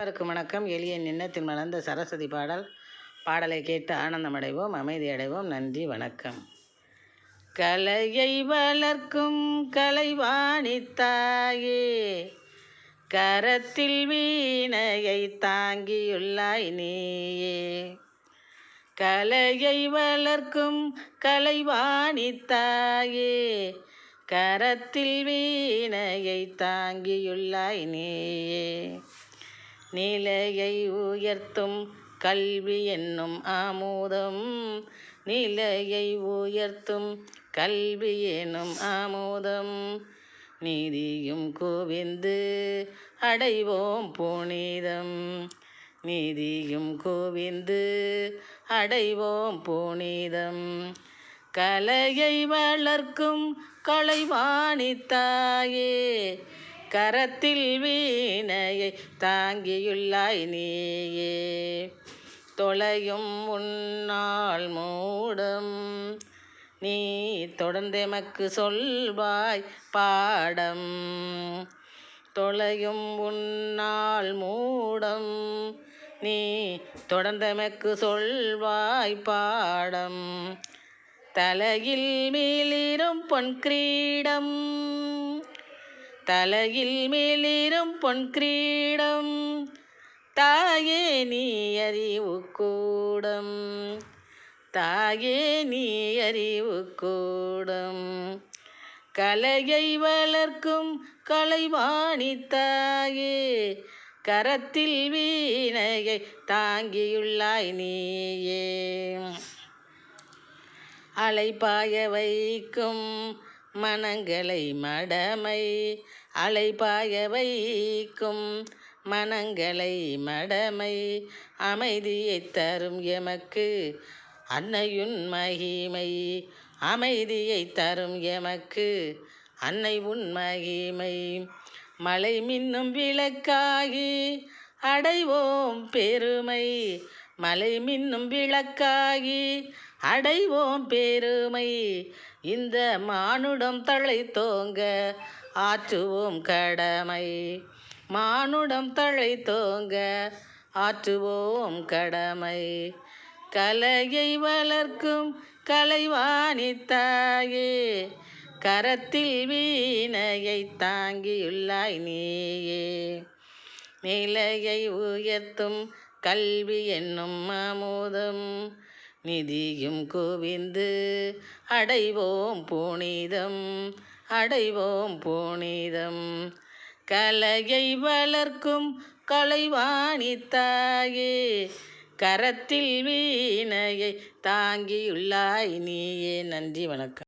அனைவருக்கும் வணக்கம். எளிய நின்னத்தில் மலர்ந்த சரஸ்வதி பாடல். பாடலை கேட்டு ஆனந்தமடைவோம். அமைதி அடைவோம். நன்றி. வணக்கம். கலையை வளர்க்கும் கலைவாணி தாயே கரத்தில் வீணையை தாங்கியுள்ளாய் நீயே. கலையை வளர்க்கும் கலைவாணி தாயே கரத்தில் வீணையை தாங்கியுள்ளாய் நீயே. நிலையை உயர்த்தும் கல்வி என்னும் ஆமோதம். நிலையை உயர்த்தும் கல்வி எனும் ஆமோதம். நீதியும் குவிந்து அடைவோம் புனிதம். நீதியும் குவிந்து அடைவோம் புனிதம். கலையை வளர்க்கும் கலைவாணி தாயே கரத்தில் வீணையை தாங்கியுள்ளாய் நீயே. தொலையும் உன்னால் மூடும். நீ தொடர்ந்தெமக்கு சொல்வாய் பாடம். தொலையும் உன்னால் மூடம். நீ தொடர்ந்தெமக்கு சொல்வாய் பாடம். தலையில் மேலிரும் பொன் கிரீடம். தலையில் மேலிரும் பொன் கிரீடம். தாயே நீ அறிவு கூடம். தாயே நீ அறிவு கூடம். கலையை வளர்க்கும் கலைவாணி தாயே கரத்தில் வீணையை தாங்கியுள்ளாய் நீயே. அலைப்பாய வைக்கும் மனங்களை மடமை அலைபாய வைக்கும். மனங்களை மடமை அமைதியை தரும் எமக்கு அன்னையுன் மகிமை. அமைதியை தரும் எமக்கு அன்னை உன் மகிமை. மலை மின்னும் விளக்காகி அடைவோம் பெருமை. மலை மின்னும் விளக்காகி அடைவோம் பெருமை. இந்த மானுடம் தலை தோங்க ஆற்றுவோம் கடமை. மானுடம் தழை தோங்க ஆற்றுவோம் கடமை. கலையை வளர்க்கும் கலைவாணி தாயே கரத்தில் வீணையை தாங்கியுள்ளாய் நீயே. நிலையை உயர்த்தும் கல்வி என்னும் அமுதம் நிதியும் குவிந்து அடைவோம் புனிதம். அடைவோம் புனிதம். கலையை வளர்க்கும் கலைவாணி தாயே கரத்தில் வீணையை தாங்கியுள்ளாய் நீயே. நன்றி வணக்கம்.